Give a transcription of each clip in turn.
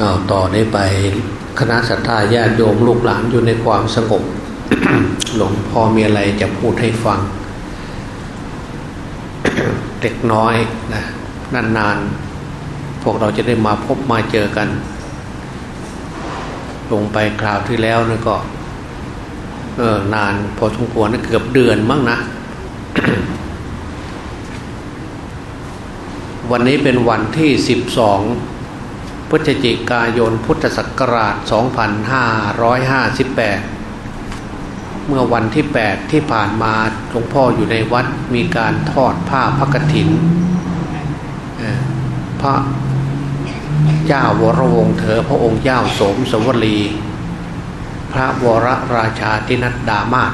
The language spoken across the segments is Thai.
ต่อได้ไปคณะสัตยาญาติโยมลูกหลานอยู่ในความสงบหลวงพ่อมีอะไรจะพูดให้ฟัง เด็กน้อยนะนานๆ พวกเราจะได้มาพบมาเจอกัน ลงไปคราวที่แล้วนะก็เออนานพอสมควรนะเกือบเดือนมั้งนะ วันนี้เป็นวันที่12 พฤศจิกายนพุทธศักราช 2558 เมื่อวันที่ 8 ที่ผ่านมาหลวงพ่ออยู่ในวัดมีการทอดผ้าพระกฐิน พระเจ้าวรวงเถอพระองค์เจ้าสมสวรี พระวรราชาธินัดดามาศ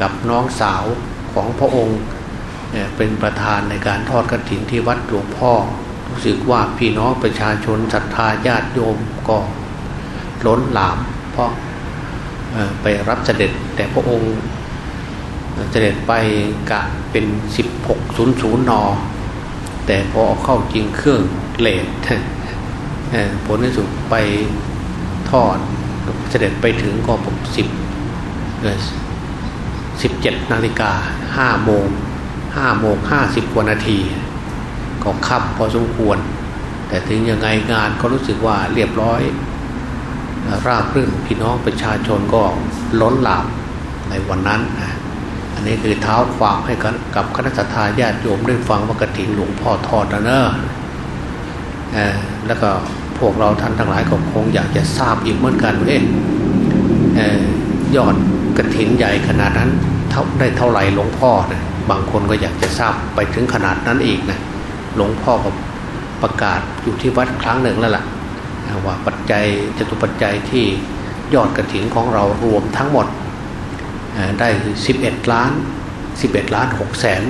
กับน้องสาวของพระองค์เป็นประธานในการทอดกระถินที่วัดหลวงพ่อ สึกว่าพี่น้องประชาชนศรัทธาญาติโยมก็ล้นหลาม เพราะไปรับเสด็จแต่พระองค์เสด็จไปกะเป็น 1600 นอ แต่พอเข้าจริงเครื่องเลทผลที่สุดไปทอดเสด็จไปถึงก็ปกสิบสิบเจ็ดนาฬิกาห้าโมงห้าโมงห้าสิบกว่านาที ก็ค่ำพอสมควร แต่ถึงยังไงงานก็รู้สึกว่าเรียบร้อย ราบรื่นพี่น้องประชาชนก็ล้นหลามในวันนั้น อันนี้คือเท้าความให้กับคณะสัตยาติโยมได้ฟังว่ากฐินหลวงพ่อทอดนะเนอะแล้วก็พวกเราท่านทั้งหลายก็คงอยากจะทราบอีกเหมือนกันเอ๊ะยอดกระถินใหญ่ขนาดนั้นได้เท่าไหร่หลวงพ่อนะบางคนก็อยากจะทราบไปถึงขนาดนั้นอีกนะ หลวงพ่อก็ประกาศอยู่ที่วัดครั้งหนึ่งแล้วล่ะว่าปัจจัยจตุปัจจัยที่ยอดกระถินของเรารวมทั้งหมดได้ 11 ล้าน 11 ล้าน6แสน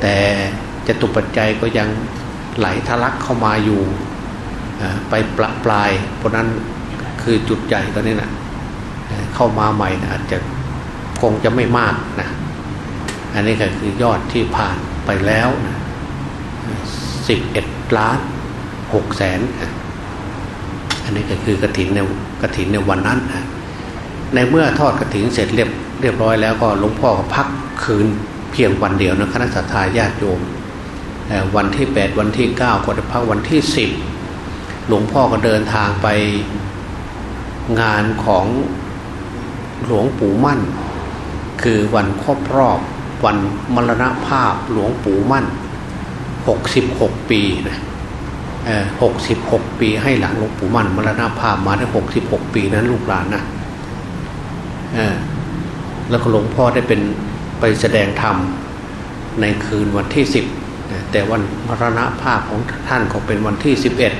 แต่จตุปัจจัยก็ยังไหลทะลักเข้ามาอยู่ไปปลาปลาย เพราะนั้นคือจุดใหญ่ตอนนี้นะเข้ามาใหม่นะอาจจะคงจะไม่มากนะ อันนี้ก็คือยอดที่ผ่านไปแล้ว สิบเอ็ดล้านหกแสนอันนี้ก็คือกระถินในกระถินในวันนั้นนะในเมื่อทอดกระถินเสร็จเรียบเรียบร้อยแล้วก็หลวงพ่อก็พักคืนเพียงวันเดียวนะคณะสัตยาญาติโยมวันที่แปดวันที่เก้าก็จะพักวันที่สิบหลวงพ่อก็เดินทางไปงานของหลวงปู่มั่น คือวันครบรอบวันมรณภาพหลวงปู่มั่น 66 ปีนะหกสิบหกปีให้หลังหลวงปู่มั่นมรณภาพมาได้หกสิบหกปีนั้นลูกหลานนะแล้วก็หลวงพ่อได้เป็นไปแสดงธรรมในคืนวันที่สิบแต่วันมรณภาพของท่านก็เป็นวันที่สิบเอ็ด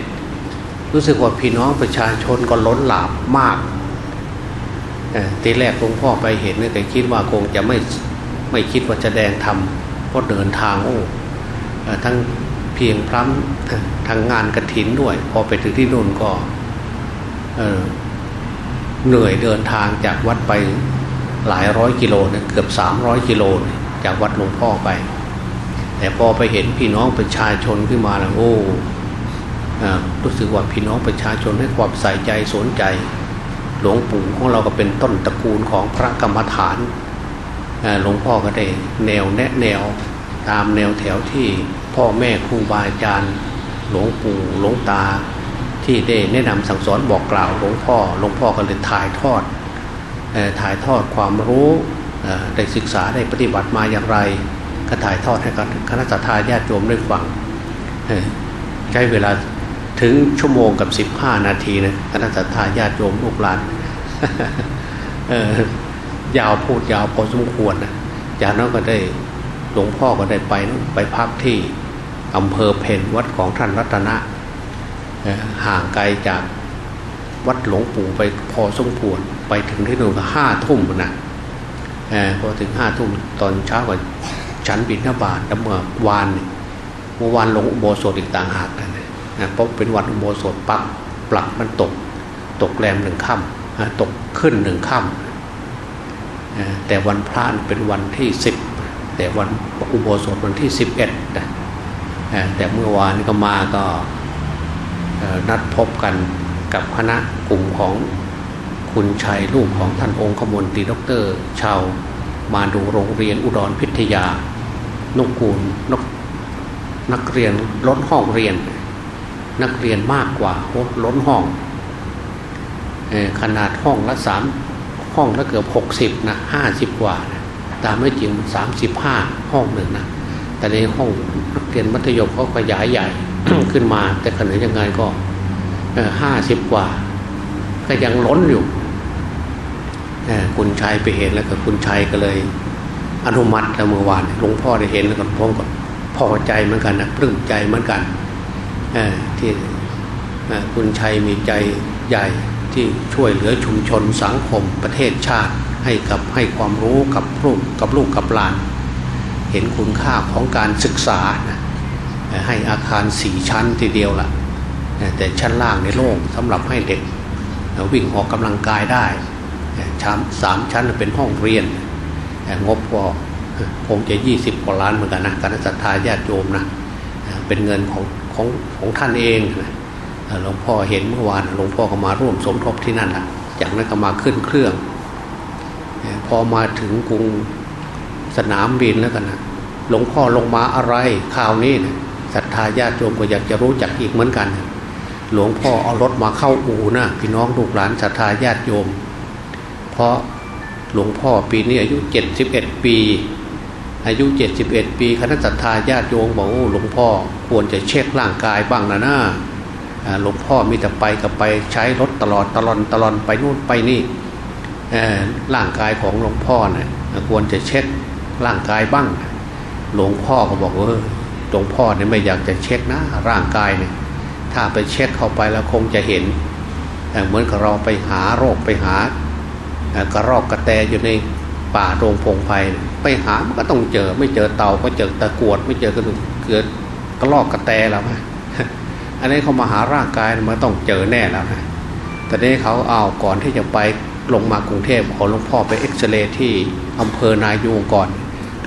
รู้สึกว่าพี่น้องประชาชนก็ล้นหลามมากทีแรกหลวงพ่อไปเห็นเนี่ยแต่คิดว่าคงจะไม่ไม่คิดว่าจะแดงทำเพราะเดินทางโอ้ ทั้งเพียงพร้ำทางงานกระถินด้วย พอไปถึงที่นู่นก็เหนื่อยเดินทางจากวัดไปหลายร้อยกิโลนะเกือบสามร้อยกิโลจากวัดหลวงพ่อไป แต่พอไปเห็นพี่น้องประชาชนขึ้นมาแล้วโอ้รู้สึกว่าพี่น้องประชาชนให้ความใส่ใจสนใจ หลวงปู่ของเราก็เป็นต้นตระกูลของพระกรรมฐานหลวงพ่อก็ได้แนวแนะแนวตามแนวแถวที่ พ่อแม่ครูบาอาจารย์หลวงปู่หลวงตา ที่ได้แนะนำสั่งสอนบอกกล่าวหลวงพ่อหลวงพ่อก็เลยถ่ายทอดถ่ายทอดความรู้ได้ศึกษาได้ปฏิบัติมาอย่างไร ก็ถ่ายทอดให้กับคณะสัตยาญาติโยมได้ฟังใช้เวลาถึงชั่วโมงกับสิบห้านาทีนะคณะสัตยาญาติโยมลูกหลานยาวพูดยาวพอสมควรนะจากนั้นก็ได้หลวงพ่อก็ได้ไปไปพักที่ อำเภอเพนวัดของท่านรัตนะห่างไกลจากวัดหลวงปู่ไปพอสมควรไปถึงที่นู่นก็ห้าทุ่มนะพอถึงห้าทุ่มตอนเช้าก็ฉันบินทบาทแล้วเมื่อวานเมื่อวานลงอุโบสถอีกต่างหากนะเพราะเป็นวันอุโบสถปักปลักมันตก ตกแรมหนึ่งค่ำตกขึ้นหนึ่งค่ำแต่วันพระเป็นวันที่สิบแต่วันอุโบสถวันที่สิบเอ็ด แต่เมื่อวานก็มาก็นัดพบกันกับคณะกลุ่มของคุณชัยลูกของท่านองค์ขมนตรีดอกเตอรชาวมาดูโรงเรียนอุดรพิทยานุกูลนกนักเรียนล้นห้องเรียน นักเรียนมากกว่าล้นห้องอขนาดห้องละสามห้องละเกือบหกสิบนะห้าสิบกว่านะตามไม่จริงสามสิบห้าห้องหนึ่งนะ แต่ในห้องนักเรียนมัธยมเขาขยายใหญ่ขึ้นมา แต่ขณะยังไงก็ห้าสิบกว่า ก็ยังล้นอยู่คุณชัยไปเห็นแล้วก็คุณชัยก็เลย อนุมัติแล้วเมื่อวานหลวงพ่อได้เห็นแล้วก็พร้อกับพอใจเหมือนกันนะปลื้มใจเหมือนกันที่คุณชัยมีใจใหญ่ที่ช่วยเหลือชุมชนสังคมประเทศชาติให้กับให้ความรู้กับลูกกับลูกกับหลาน เห็นคุณค่าของการศึกษานะให้อาคารสี่ชั้นทีเดียวละ่ะแต่ชั้นล่างในโล่งสำหรับให้เด็กวิ่งออกกำลังกายได้ชั้นสามชั้นเป็นห้องเรียน งบก็คงจะยี่สิบกว่าล้านเหมือนกันนะการศรัทธาญาติโยมนะเป็นเงินของของของท่านเองหลวงพ่อเห็นเมื่อวานหลวงพ่อก็มาร่วมสมทบที่นั่นแหละจากนั้นก็มาขึ้นเครื่อง พอมาถึงกรุง สนามบินแล้วกันนะหลวงพ่อลงมาอะไรข่าวนี้นะศรัทธาญาติโยมก็อยากจะรู้จักอีกเหมือนกันหลวงพ่อเอารถมาเข้าอู่นะพี่น้องลูกหลานศรัทธาญาติโยม เพราะหลวงพ่อปีนี้อายุ 71 ปี อายุ 71 ปีคณะศรัทธาญาติโยมบอกโอ้หลวงพ่อควรจะเช็คร่างกายบ้างนะนะหลวงพ่อมีแต่ไปกับไปใช้รถตลอดตลอดตลอดไปนู่นไปนี่ร่างกายของหลวงพ่อเนะ่ยควรจะเช็ค ร่างกายบ้าง หลวงพ่อก็บอกว่าหลวงพ่อเนี่ยไม่อยากจะเช็คนะร่างกายเนี่ยถ้าไปเช็คเข้าไปแล้วคงจะเห็นเหมือนกับเราไปหาโรคไปหากระรอกกระแตอยู่ในป่าโรงพงไพ่ไปหามันก็ต้องเจอ ไม่เจอเต่าก็เจอตะกวด ไม่เจอกระดูกเกิดกระรอกกระแตแล้วไหมอันนี้เขามาหาร่างกายมันต้องเจอแน่แล้วนะแต่นี้เขาเอาก่อนที่จะไปลงมากรุงเทพขอหลวงพ่อไปเอ็กซเรย์ที่อำเภอนายูงก่อน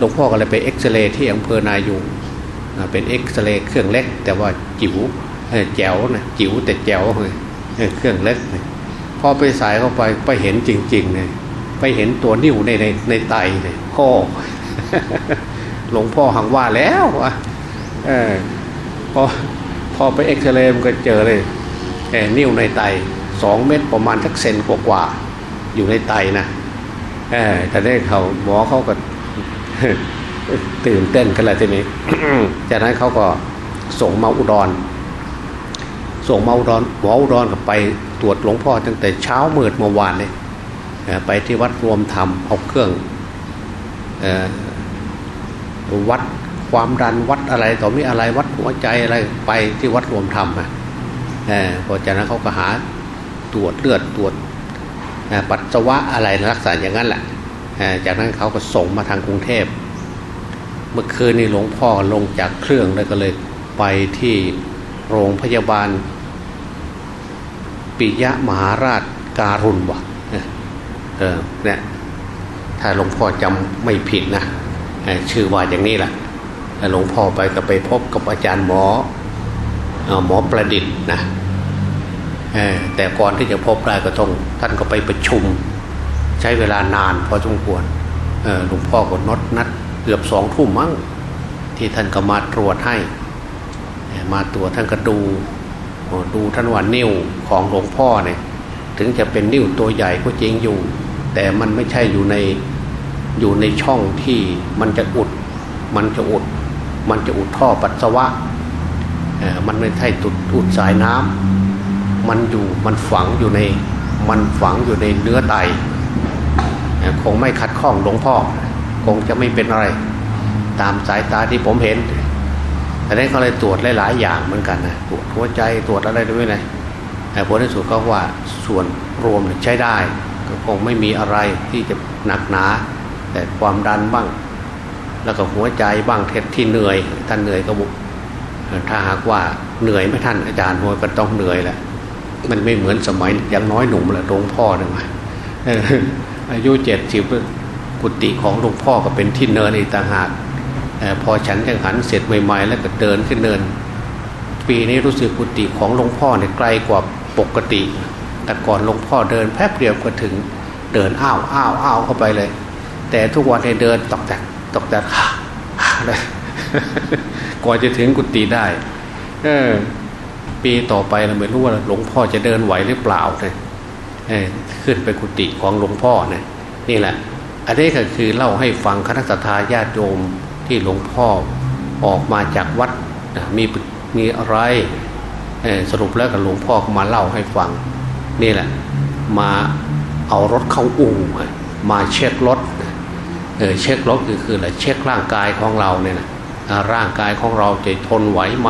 หลวงพ่อก็เลยไปเอ็กซเรย์ที่อำเภอนายูงเป็นเอ็กซเรย์เครื่องเล็ก แต่ว่าจิ๋วแจ๋วนะจิ๋วแต่แจ๋วเลยเครื่องเล็กพอไปสายเข้าไปไปเห็นจริงๆเนี่ยไปเห็นตัวนิ่วในในในไตเนี่ยพ่อหลวงพ่อหังว่าแล้ววะเออพอพอไปเอ็กซเรย์มันก็เจอเลยแอนิ่วในไตสองเม็ดประมาณสักเซนกว่าๆอยู่ในไตนะแต่ได้เขาหมอเขาก็ ตื่นเต้นกันเลยทีนี้ จากนั้นเขาก็ส่งมาอุดร ส่งมาอุดรหมออุดรก็ไปตรวจหลวงพ่อตั้งแต่เช้ามืดเมื่อวานเลยไปที่วัดรวมธรรมเอาเครื่องวัดความดันวัดอะไรต่อมีอะไรวัดหัวใจอะไรไปที่วัดรวมธรรมอะพอจากนั้นเขาก็หาตรวจเลือดตรวจปัสสาวะอะไรลักษณะอย่างนั้นแหละ จากนั้นเขาก็ส่งมาทางกรุงเทพ เมื่อคืนนี้หลวงพ่อลงจากเครื่องแล้วก็เลยไปที่โรงพยาบาล ปิยะมหาราชการุณวะเออเนี่ยถ้าหลวงพ่อจำไม่ผิดนะชื่อว่าอย่างนี้แหละหลวงพ่อไปก็ไปพบกับอาจารย์หมอหมอประดิษฐ์นะแต่ก่อนที่จะพบได้ก็ต้องท่านก็ไปประชุม ใช้เวลานานพอสมควรหลวงพ่อก็นัดนัดเกือบสองทุ่มมั้งที่ท่านก็มาตรวจให้ มาตรวจท่านก็ดูดูท่านว่านิ้วของหลวงพ่อเนี่ยถึงจะเป็นนิ้วตัวใหญ่ก็จริงอยู่ แต่มันไม่ใช่อยู่ในอยู่ในช่องที่มันจะอุด มันจะอุด มันจะอุดท่อปัสสาวะมันไม่ใช่ตุดอุดสายน้ำมันอยู่มันฝังอยู่ในมันฝังอยู่ในเนื้อไต คงไม่ขัดข้องหลวงพ่อ คงจะไม่เป็นอะไร ตามสายตาที่ผมเห็นแต่นี้เขาเลยตรวจหลายๆอย่างเหมือนกันนะตรวจหัวใจตรวจอะไรด้วยนะแต่ผลที่สุดก็ว่าส่วนรวมใช้ได้ ก็คงไม่มีอะไรที่จะหนักหนา แต่ความดันบ้าง แล้วก็หัวใจบ้างเท็ดที่เหนื่อยท่านเหนื่อยก็บุกถ้าหากว่าเหนื่อยไม่ท่านอาจารย์หัวก็ต้องเหนื่อยแหละมันไม่เหมือนสมัยยังน้อยหนุ่มแหละหลวงพ่อหนึ่ง อายุเจ็ดสิบกุฏิของหลวงพ่อก็เป็นที่เนินอีกต่างหากพอฉันจังหันเสร็จใหม่ๆ แล้วก็เดินขึ้นเนิน ปีนี้รู้สึกกุฏิของหลวงพ่อเนี่ยไกลกว่าปกติ แต่ก่อนหลวงพ่อเดินแป๊บเดียวก็ถึงเดินอ้าวอ้าวอ้าวเข้าไปเลย แต่ทุกวันเนี่เดินตอกแตกตอกแตกฮ่าฮ่าเลยกว่าจะถึงกุฏิได้ เออ ปีต่อไปเราไม่รู้ว่าหลวงพ่อจะเดินไหวหรือเปล่าเนี่ย ขึ้นไปกุฏิของหลวงพ่อเนี่ยนี่แหละ อันนี้ก็คือเล่าให้ฟังคณะสัตยาญาติโยมที่หลวงพ่อออกมาจากวัดมีมีอะไรสรุปแล้วกับหลวงพ่อก็มาเล่าให้ฟัง นี่แหละ มาเอารถเข้าอู่มาเช็ครถเออเช็ครถคือคืออะไรเช็คร่างกายของเราเนี่ยนะร่างกายของเราจะทนไหวไหม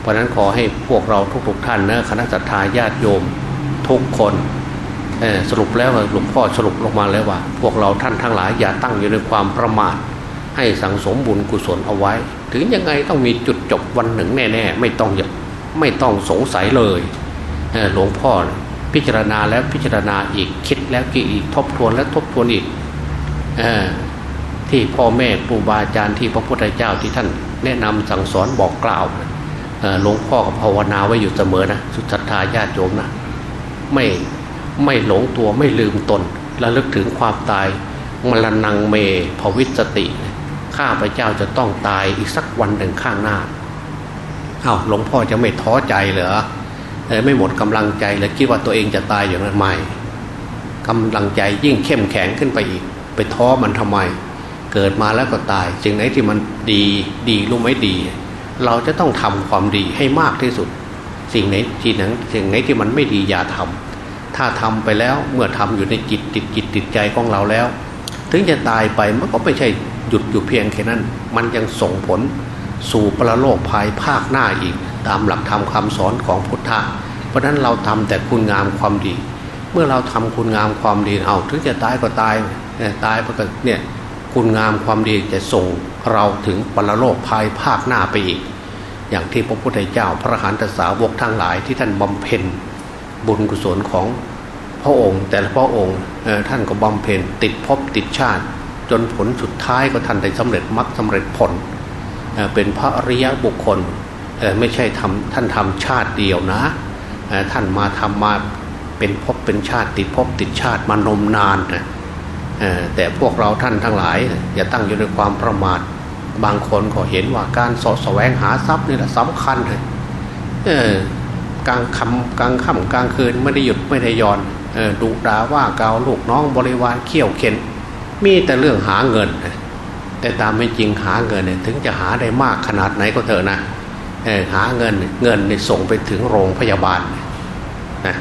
เพราะฉะนั้นขอให้พวกเราทุกๆท่านนะคณะสัตยาญาติโยม ทุกคนสรุปแล้วหลวงพ่อสรุปลงมาแล้วว่า พวกเราท่านทั้งหลายอย่าตั้งอยู่ในความประมาทให้สังสมบุญกุศลเอาไว้ ถึงยังไงต้องมีจุดจบวันหนึ่งแน่ ๆ ไม่ต้องอย่าไม่ต้องสงสัยเลยหลวงพ่อพิจารณาแล้วพิจารณาอีกคิดแล้วคิดอีกทบทวนแล้วทบทวนอีกอที่พ่อแม่ครูบาอาจารย์ที่พระพุทธเจ้าที่ท่านแนะนำสั่งสอนบอกกล่าวหลวงพ่อก็ภาวนาไว้อยู่เสมอนะสุดศรัทธาญาติโยมนะ ไม่ไม่หลงตัวไม่ลืมตนระลึกถึงความตายมรณงเมภวิสติข้าพเจ้าจะต้องตายอีกสักวันหนึ่งข้างหน้าอา้าวหลวงพ่อจะไม่ท้อใจเหรอเออไม่หมดกำลังใจเลยคิดว่าตัวเองจะตายอย่างนั้นไม่กำลังใจยิ่งเข้มแข็งขึ้นไปอีก ไปท้อมันทำไม เกิดมาแล้วก็ตายสิ่งไหนที่มันดีดีรู้ไหมดี เราจะต้องทำความดีให้มากที่สุด สิ่งไหนที่หนังสิ่งไหนที่มันไม่ดีอย่าทำถ้าทำไปแล้วเมื่อทำอยู่ในจิตติดจิตติดใจของเราแล้ว ถึงจะตายไปมันก็ไม่ใช่หยุดอยู่เพียงแค่นั้น มันยังส่งผลสู่ประโลกภายภาคหน้าอีก ตามหลักธรรมคาสอนของพุทธะเพราะฉะนั้นเราทำแต่คุณงามความดี เมื่อเราทำคุณงามความดีเอาถึงจะตายก็ตายเนี่ยตายเพราะเนี่ยคุณงามความดีจะส่งเราถึงปรโลกภายภาคหน้าไปอีก อย่างที่พระพุทธเจ้าพระหันตสาวกทั้งหลายที่ท่านบำเพ็ญบุญกุศลของพระองค์ แต่ละพระองค์ท่านก็บำเพ็ญติดภพติดชาติ จนผลสุดท้ายก็ท่านได้สำเร็จมรรคสำเร็จผลเป็นพระอริยบุคคลไม่ใช่ทำท่านทำชาติเดียวนะท่านมาทำมาเป็นภพเป็นชาติติดภพติดชาติมานมนานนะแต่พวกเราท่านทั้งหลายอย่าตั้งอยู่ในความประมาท บางคนก็เห็นว่าการสอดแสวงหาทรัพย์นี่แหละสำคัญเลยเออกลางคำกลางค่ำกลางคืนไม่ได้หยุดไม่ได้ย่อนออดุด่าว่ากล่าวลูกน้องบริวารเขี่ยวเข็น มีแต่เรื่องหาเงิน แต่ตามไม่จริงหาเงินเนี่ยถึงจะหาได้มากขนาดไหนก็เถอะนะหาเงินเงินในส่งไปถึงโรงพยาบาลนะ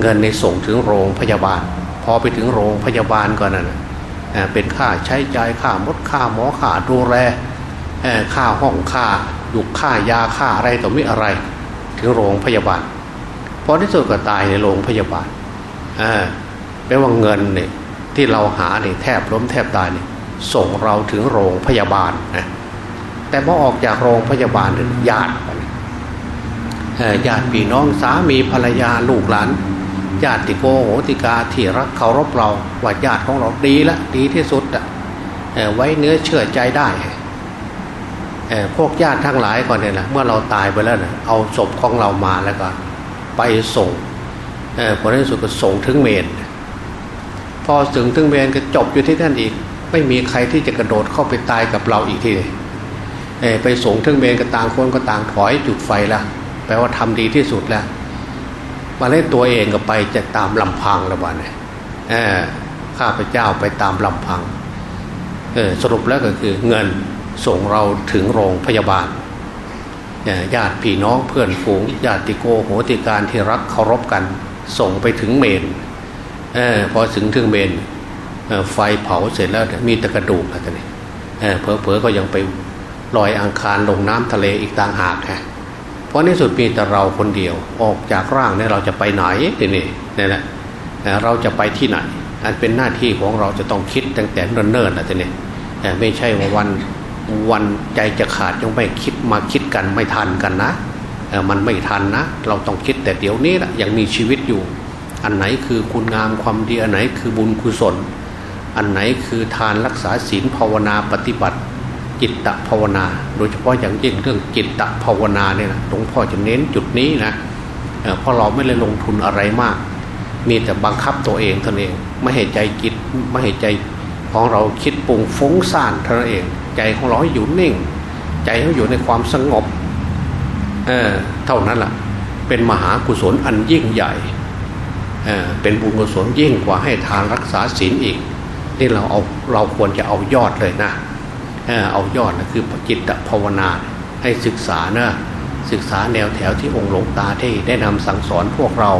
เงินในส่งถึงโรงพยาบาล พอไปถึงโรงพยาบาลก่อนนะ่ะ เป็นค่าใช้จ่ายค่ามดค่าหมอค่าดูแลค่าห้องค่ายุกค่ายาค่าอะไรต่อมิอะไร ถึงโรงพยาบาลพอที่สุดก็ตายในโรงพยาบาลแปลว่าเงินเนี่ยที่เราหาเนี่ยแทบล้มแทบตายเนี่ยส่งเราถึงโรงพยาบาลนะแต่พอออกจากโรงพยาบาลเนี่ยญาติญาติพี่น้องสามีภรรยาลูกหลาน ญาติโกโหติกาที่รักเคารพเราว่าญาติของเราดีละดีที่สุดอะไว้เนื้อเชื่อใจได้พวกญาติทั้งหลายก่อนเนี่ยนะเมื่อเราตายไปแล้วนะเอาศพของเรามาแล้วก็ไปส่งผลที่สุดก็ส่งถึงเมนพอถึงถึงเมนก็จบอยู่ที่นั่นอีก ไม่มีใครที่จะกระโดดเข้าไปตายกับเราอีกทีเลยไปส่งถึงเมนก็ต่างคนก็ต่างถอยจุดไฟละแปลว่าทำดีที่สุดแล้ว มาเล่นตัวเองก็ไปจะตามลำพังละวันเนี่ยข้าพเจ้าไปตามลำพังเสรุปแล้วก็คือเงินส่งเราถึงโรงพยาบาลญาติพี่น้องเพื่อนฝูงญาติโกโหติการที่รักเคารพกัน ส่งไปถึงเมนเอพอถึงถึงเมนเไฟเผาเสร็จแล้วมีแต่กระดูกอะไรนี่เออเพอๆก็ยังไปลอยอังคารลงน้ำทะเลอีกต่างหากฮะ เพราะในสุดมีแต่เราคนเดียวออกจากร่างเนี่ยเราจะไปไหนทีนี่นี่แหละเอ่เราจะไปที่ไหน อันเป็นหน้าที่ของเราจะต้องคิดตั้งแต่เนิ่นๆนะทีนี้ไม่ใช่ว่าวันวันใจจะขาดยังไม่คิดมาคิดกันไม่ทันกันนะเอ่มันไม่ทันนะ เราต้องคิดแต่เดี๋ยวนี้แหละยังมีชีวิตอยู่ อันไหนคือคุณงามความดีอันไหนคือบุญกุศล อันไหนคือทานรักษาศีลภาวนาปฏิบัติ จิตตภาวนา โดยเฉพาะอย่างยิ่งเรื่องจิตตภาวนาเนี่ยนะหลวงพ่อจะเน้นจุดนี้นะเออพราะเราไม่ได้ลงทุนอะไรมาก มีแต่บังคับตัวเองเท่านั้นเอง ไม่ให้ใจจิตไม่ให้ใจของเราคิดปรุงฟุ้งซ่านเท่านั้นเอง ใจของเราอยู่นิ่ง ใจเขาอยู่ในความสงบเออเท่านั้นแหละเป็นมหากุศลอันยิ่งใหญ่เออเป็นบุญกุศลยิ่งกว่าให้ทานรักษาศีลอีกนี่เราเอาเราควรจะเอายอดเลยนะ เอายอดนะคือจิตตภาวนาให้ศึกษานะศึกษาแนวแถวที่องค์หลวงตาที่ได้นำสั่งสอนพวกเรา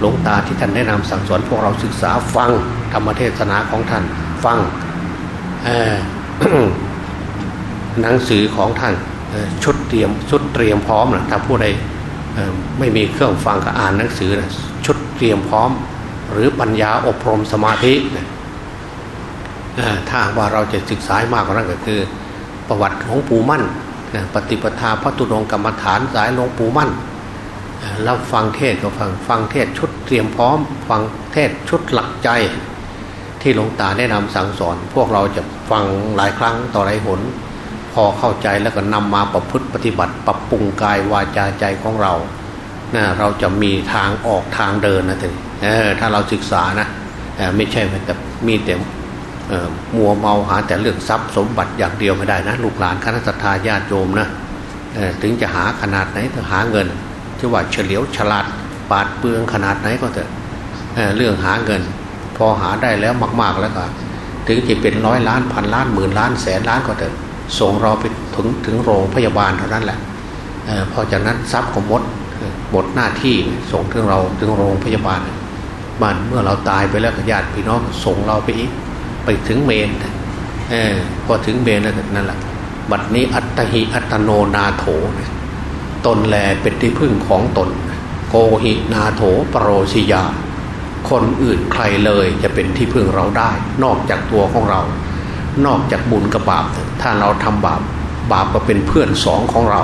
หลวงตาที่ท่านได้นำสั่งสอนพวกเราศึกษาฟังธรรมเทศนาของท่านฟังหนังสือของท่านชุดเตรียมชุดเตรียมพร้อมนะถ้าผู้ใดไม่มีเครื่องฟังก็อ่านหนังสือนะชุดเตรียมพร้อม หรือปัญญาอบรมสมาธินะ ถ้าว่าเราจะศึกษามากกว่านั้นก็คือ ประวัติหลวงปู่มั่นปฏิปทาพระตุดงกรรมฐานสายหลวงปู่มั่นรับฟังเทศก็ฟังฟังเทศชุดเตรียมพร้อม ฟังเทศชุดหลักใจ ที่หลวงตาแนะนำสั่งสอน พวกเราจะฟังหลายครั้งต่อหลายหน พอเข้าใจแล้วก็นำมาประพฤติปฏิบัติ ปรับปรุงกายวาจาใจของเรานะเราจะมีทางออกทางเดินนะถึงถ้าเราศึกษานะไม่ใช่แต่มีแต่เอ่อ มัวเมาหาแต่เรื่องทรัพย์สมบัติอย่างเดียวไม่ได้นะ ลูกหลานคณะสัตยาญาติโยมนะถึงจะหาขนาดไหนถึงหาเงินที่ว่าเฉลียวฉลาดปาดเปลืองขนาดไหนก็เถอะเรื่องหาเงิน พอหาได้แล้วมาก ๆแล้วก็ถึงจะเป็นร้อยล้านพันล้านหมื่นล้านแสนล้านก็เถอะส่งเราไปถึงถึงโรงพยาบาลเท่านั้นแหละอพอจากนั้นทรัพย์ของมดหมดหน้าที่ส่งถึงเราถึงโรงพยาบาลบ้านเมื่อเราตายไปแล้วญาติพี่น้องส่งเราไปอีก ไปถึงเมนเออพอถึงเมนแล้วนั่นแหละบัดนี้อัตหิอัตโนนาโถตนแลเป็นที่พึ่งของตน โกหินาโถปรโรชิยา คนอื่นใครเลยจะเป็นที่พึ่งเราได้ นอกจากตัวของเรา นอกจากบุญกับบาป ถ้าเราทำบาป บาปก็เป็นเพื่อนสองของเรา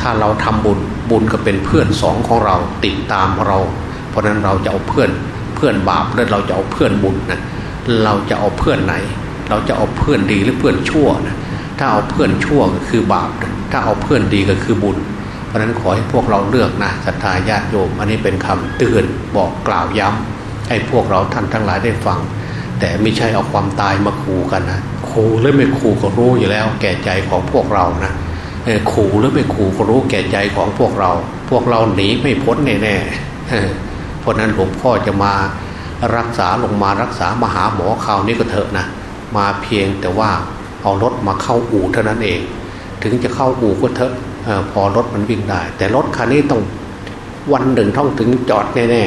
ถ้าเราทำบุญบุญก็เป็นเพื่อนสองของเราติดตามเรา เพราะนั้นเราจะเอาเพื่อนเพื่อนบาปแล้วเราจะเอาเพื่อนบุญนะ เราจะเอาเพื่อนไหน เราจะเอาเพื่อนดีหรือเพื่อนชั่วนะถ้าเอาเพื่อนชั่วก็คือบาปนะถ้าเอาเพื่อนดีก็คือบุญ เพราะนั้นขอให้พวกเราเลือกนะศรัทธาญาติโยม อันนี้เป็นคำเตือนบอกกล่าวย้ำให้พวกเราท่านทั้งหลายได้ฟัง แต่ไม่ใช่เอาความตายมาขู่กันนะขู่หรือไม่ขู่ก็รู้อยู่แล้ว แก่ใจของพวกเรานะขู่หรือไม่ขู่ก็รู้แก่ใจของพวกเรา พวกเราหนีไม่พ้นแน่ๆเพราะนั้นหลวงพ่อจะมา รักษาลงมารักษามาหาหมอคราวนี้ก็เถอะนะมาเพียงแต่ว่าเอารถมาเข้าอู่เท่านั้นเอง ถึงจะเข้าอู่ก็เถอะพอรถมันวิ่งได้ แต่รถคันนี้ต้องวันหนึ่งต้องถึงจอดแน่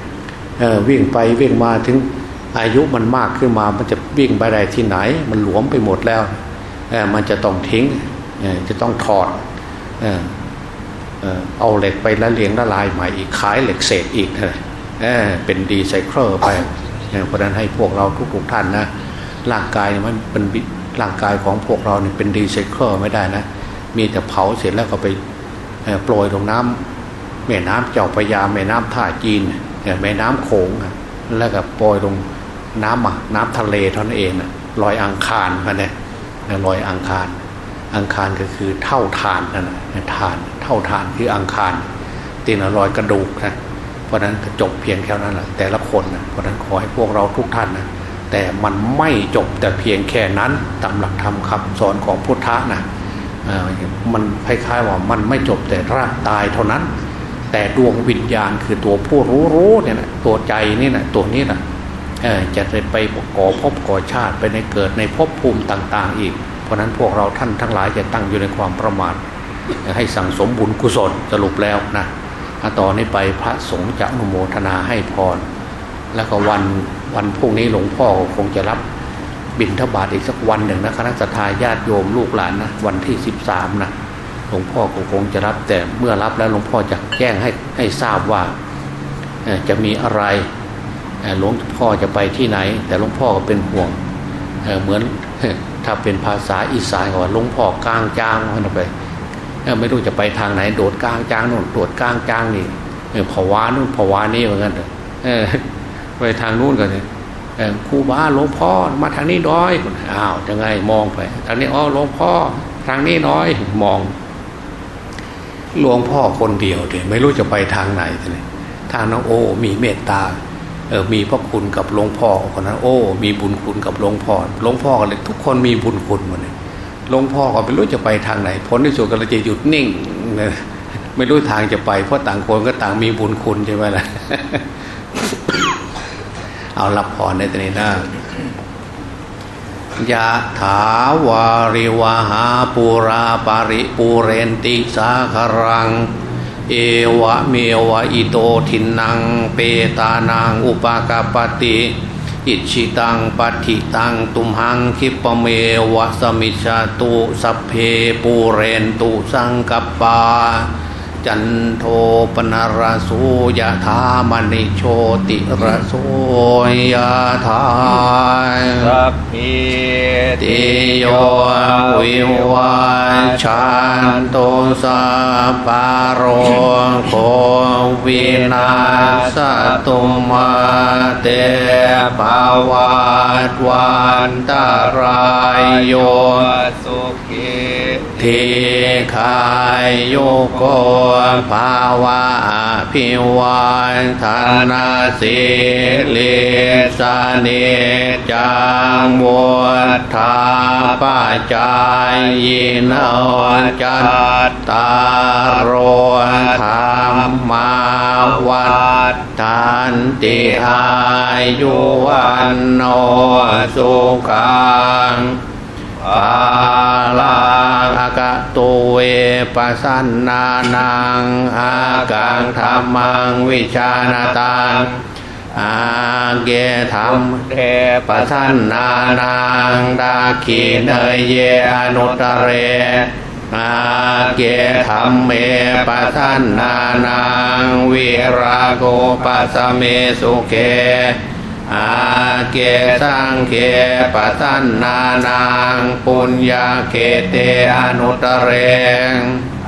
ๆวิ่งไปวิ่งมาถึงอายุมันมากขึ้นมา มันจะวิ่งไปได้ที่ไหน มันหลวมไปหมดแล้วมันจะต้องทิ้งจะต้องถอดเอาเหล็กไปละเลียงละลายใหม่อีกขายเหล็กเศษอีกเออ เออเป็นดีไซเคิลไปเพราะนั้นให้พวกเราทุกๆท่านนะร่างกายเนี่ยมันเป็นร่างกายของพวกเราเนี่ยเป็นดีไซเคิลไม่ได้นะ มีแต่เผาเสร็จแล้วก็ไปโปรยลงน้ำแม่น้ำเจ้าพระยาแม่น้ำท่าจีนแม่น้ำโขงแล้วก็โปรยลงน้ำน้ำทะเลเท่านั้นเองนะลอยอังคารกันเนี่ยลอยอังคาร อังคารก็คือเท่าทานนั่นแหละทาน เท่าทานคืออังคารตีนลอยกระดูกนะ เพราะนั้นก็จบเพียงแค่นั้นแหละแต่ละคนนะเพราะนั้นขอให้พวกเราทุกท่านนะแต่มันไม่จบแต่เพียงแค่นั้นตามหลักธรรมคำสอนของพุทธะนะมันคล้ายๆว่ามันไม่จบแต่ร่างตายเท่านั้น แต่ดวงวิญญาณคือตัวผู้รู้รู้เนี่ยนะตัวใจนี่นะตัวนี้นะจะไปก่อภพก่อชาติไปในเกิดในภพภูมิต่าง ๆ อีก เพราะนั้นพวกเราท่านทั้งหลายจะตั้งอยู่ในความประมาทให้สั่งสมบุญกุศลสรุปแล้วนะ ต่อนนี้ไปพระสงฆ์จะอนุโมทนาให้พร แล้วก็วันวันพรุ่งนี้หลวงพ่อคงจะรับบิณฑบาตอีกสักวันหนึ่งนะคณะสัตยาญาติโยมลูกหลานนะวันที่สิบสามนะหลวงพ่อก็คงจะรับแต่เมื่อรับแล้วหลวงพ่อจะแจ้งให้ให้ทราบว่าจะมีอะไรหลวงพ่อจะไปที่ไหน แต่หลวงพ่อก็เป็นห่วงเหมือนถ้าเป็นภาษาอีสานก็ว่าหลวงพ่อกลางจ้างมันไป ไม่รู้จะไปทางไหนโดดกลางจางโน่นโดดกลางจางนี่เออผวานู่นผวานี่เหมือนกันเออไปทางนู้นกันเลยครูบาหลวงพ่อมาทางนี้น้อยอ้าวยังไงมองไปทางนี้อ๋อหลวงพ่อทางนี้น้อยมองหลวงพ่อคนเดียวเดี๋ยไม่รู้จะไปทางไหนเลยทางน้องโอ้ มีเมตตาเออมีพระคุณกับหลวงพ่อคนนั้นโอ้ มีบุญคุณกับหลวงพ่อหลวงพ่อกันเลยทุกคนมีบุญคุณหมดเลย หลวงพ่อก็ไม่รู้จะไปทางไหนผลที่สุดก็เลยจะหยุดนิ่งไม่รู้ทางจะไปเพราะต่างคนก็ต่างมีบุญคุณใช่ไหมล่ะเอารับพรในตอนนี้นะยะถาวาริวาหาปูราปาริปูเรนติสาคารัง เอวะเมวะอิโตทินัง เปตานัง อุปากาปติ อิชิตังปัติตังตุมหังคิปเมวะสมิชาตุสัพเพปูเรนตุสังกปปา จันโทปนารสุยะธามณิโชติระโสยะธาสัพพิติโยวิวัชันตุสัพพโรโควินาสตุมาเตภวัตวันตรายโยสุข ทีขายโยโกภาวะพิวันธนาสิลิสานิจังวุธาปัจจายโนจัตตารโรธรรมาวัฏทันติอายุวันโนสุขัง ปาลาอากะตุเวปัสสันนานังอากังธรรมังวิชานาตังอาเกธรรมเทปัสสันนานังดาขีเนยเยอนุตเรอาเกธรรมเมปัสสันนานังวิราโกปัสเมสุเก อาเกสังเกปสันนานังปุญญาเกเตอนุตเรง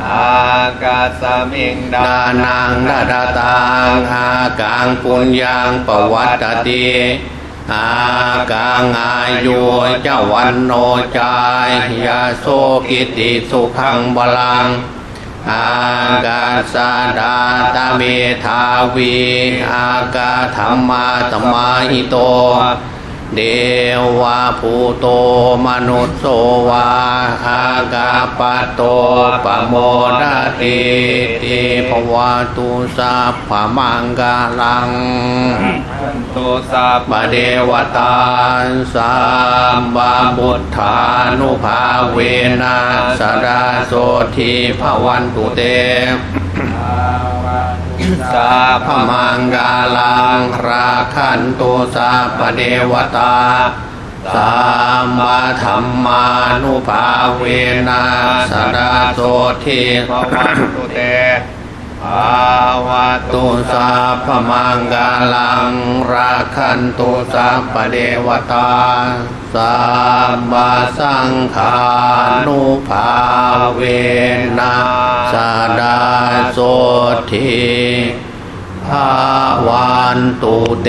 อากาสมิงดานังดาดาตังอากังปุญญังปวัตติอากังอายุเจวันโนจายยาโสกิติสุขังบาลัง อากาสาดาตาเมทาวีอากาธรรมาตมาหิโต เดวะภูโตมนุสโสวาอากาปะโตปโมดาติติภวะตุสัพพะมังกาลังตุสัพปเดวตาสัมบาบุทธานุภาเวนะสดาโสทีภวันตุเต สัพพมังกาลังราคันตุสัพเดวตาสามมาธรรมานุภาเวนะสดาโสทีภวันตุเตาวะตุสัพพมังกาลังราคันตุสัพพเดวตาสัมมาสังขานุภาเวนะสดาโสทีภาวันตุเต